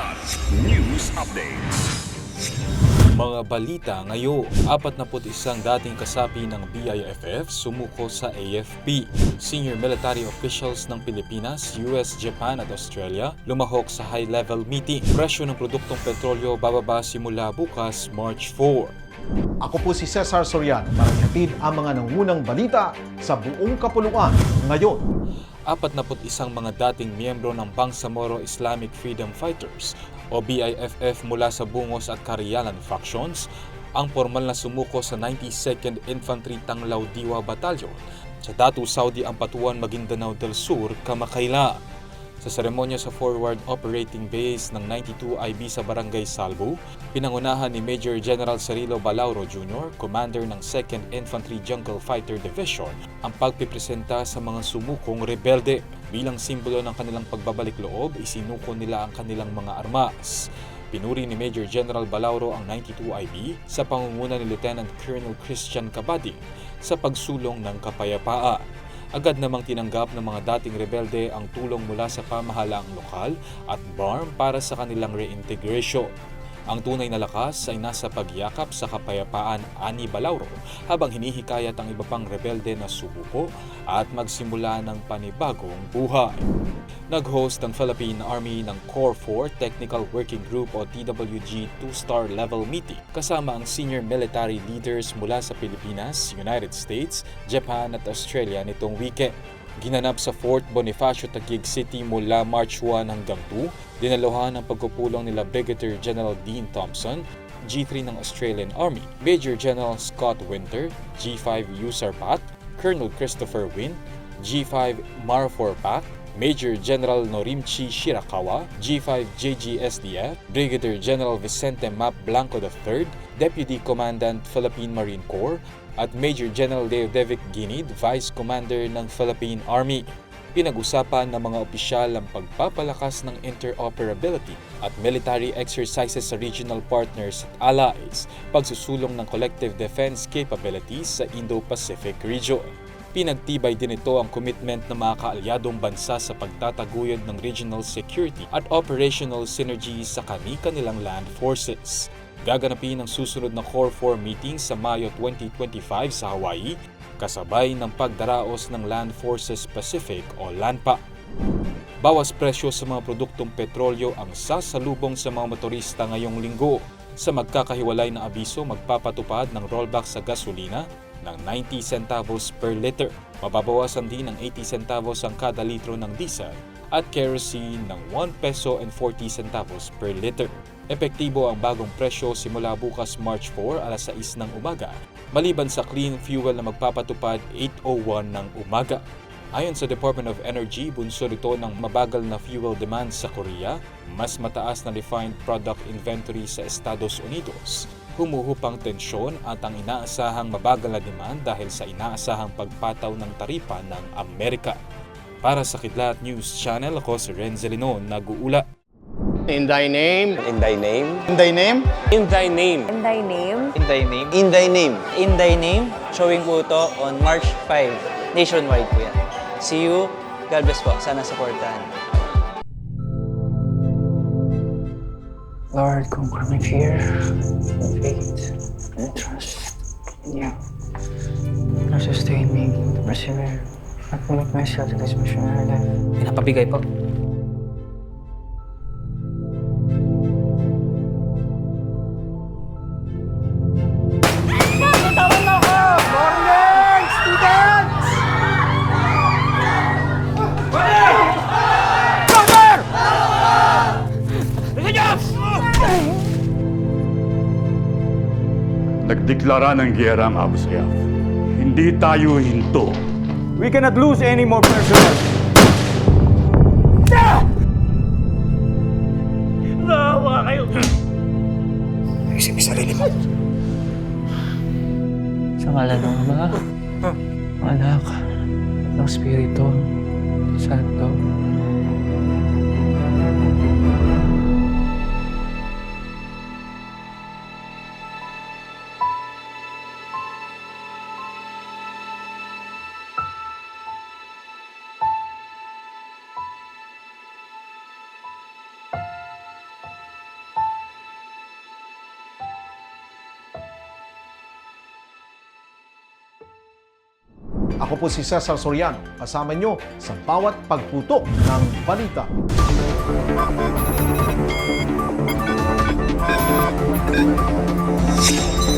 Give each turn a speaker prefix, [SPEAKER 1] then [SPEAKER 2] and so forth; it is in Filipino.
[SPEAKER 1] Kilat News Updates.
[SPEAKER 2] Mga balita ngayon, 41 dating kasapi ng BIFF sumuko sa AFP. Senior military officials ng Pilipinas, US, Japan at Australia lumahok sa high-level meeting. Presyo ng produktong petrolyo bababa simula bukas, March 4.
[SPEAKER 3] Ako po si Cesar Soriano para ihatid ang mga nangunang balita sa buong kapuluan ngayon.
[SPEAKER 2] 41 mga dating miyembro ng Bangsamoro Islamic Freedom Fighters o BIFF mula sa Bungos at Carialan factions ang formal na sumuko sa 92nd Infantry Tanglaw Diwa Battalion sa Datu Saudi Ampatuan Maguindanao del Sur kamakailan. Sa seremonya sa Forward Operating Base ng 92 IB sa Barangay Salvo, pinangunahan ni Major General Cirilo Balauro Jr., Commander ng 2nd Infantry Jungle Fighter Division, ang pagpipresenta sa mga sumukong rebelde. Bilang simbolo ng kanilang pagbabalik loob, isinuko nila ang kanilang mga armas. Pinuri ni Major General Balauro ang 92 IB sa pangunguna ni Lieutenant Colonel Christian Cabadi sa pagsulong ng kapayapaan. Agad namang tinanggap ng mga dating rebelde ang tulong mula sa pamahalaang lokal at BARM para sa kanilang reintegration. Ang tunay na lakas ay nasa pagyakap sa kapayapaan ani Balauro habang hinihikayat ang iba pang rebelde na subuko at magsimula ng panibagong buhay. Nag-host ang Philippine Army ng Core 4 Technical Working Group o TWG 2-star level meeting kasama ang senior military leaders mula sa Pilipinas, United States, Japan at Australia nitong weekend. Ginanap sa Fort Bonifacio, Taguig City mula March 1 hanggang 2, dinaluhan ang pagpupulong nila Brigadier General Dean Thompson, G3 ng Australian Army, Major General Scott Winter, G5 Usarpat, Colonel Christopher Wynn, G5 Marfor Pak, Major General Norimchi Shirakawa, G5 JGSDF, Brigadier General Vicente Map Blanco III, Deputy Commandant Philippine Marine Corps, at Major General Leodevic Ginid, Vice Commander ng Philippine Army. Pinag-usapan ng mga opisyal ang pagpapalakas ng interoperability at military exercises sa regional partners at allies, pagsusulong ng collective defense capabilities sa Indo-Pacific region. Pinagtibay din ito ang commitment ng mga kaalyadong bansa sa pagtataguyod ng regional security at operational synergy sa kani-kanilang land forces. Gaganapin ang susunod na Core 4 meeting sa Mayo 2025 sa Hawaii, kasabay ng pagdaraos ng Land Forces Pacific o LANPA. Bawas presyo sa mga produktong petrolyo ang sasalubong sa mga motorista ngayong linggo. Sa magkakahiwalay na abiso, magpapatupad ng rollback sa gasolina ng 90 centavos per liter. Mababawasan din ng 80 centavos ang kada litro ng diesel at kerosene ng 1 peso and 40 centavos per liter. Epektibo ang bagong presyo simula bukas March 4 alas 6 ng umaga, maliban sa clean fuel na magpapatupad 8.01 ng umaga. Ayon sa Department of Energy, bunsod ito ng mabagal na fuel demand sa Korea, mas mataas na refined product inventory sa Estados Unidos, humuhupang tensyon at ang inaasahang mabagal na demand dahil sa inaasahang pagpataw ng taripa ng Amerika. Para sa Kidlat News Channel, ako si Renzo Linon, nag-uula.
[SPEAKER 4] In thy name,
[SPEAKER 5] In thy name,
[SPEAKER 4] in thy name,
[SPEAKER 5] in thy name,
[SPEAKER 6] In thy name,
[SPEAKER 7] In thy name.
[SPEAKER 5] in thy name.
[SPEAKER 7] In thy name. Showing po ito on March 5. Nationwide po yan. See you. God bless po. Sana supportahan. Lord, conquer my fear, faith, and trust in you. Lord, sustain me to persevere and commit myself to this missionary life. Pinapabigay po.
[SPEAKER 1] Nagdeklara ng giyera ang Abu Sayyaf. Hindi tayo hinto.
[SPEAKER 8] We cannot lose any more personnel.
[SPEAKER 7] Sa ngala ng Ama, Anak, ng Espiritu, Santo.
[SPEAKER 3] Ako po si Cesar Sorian. Kasama nyo sa bawat pagputok ng balita. Thank you.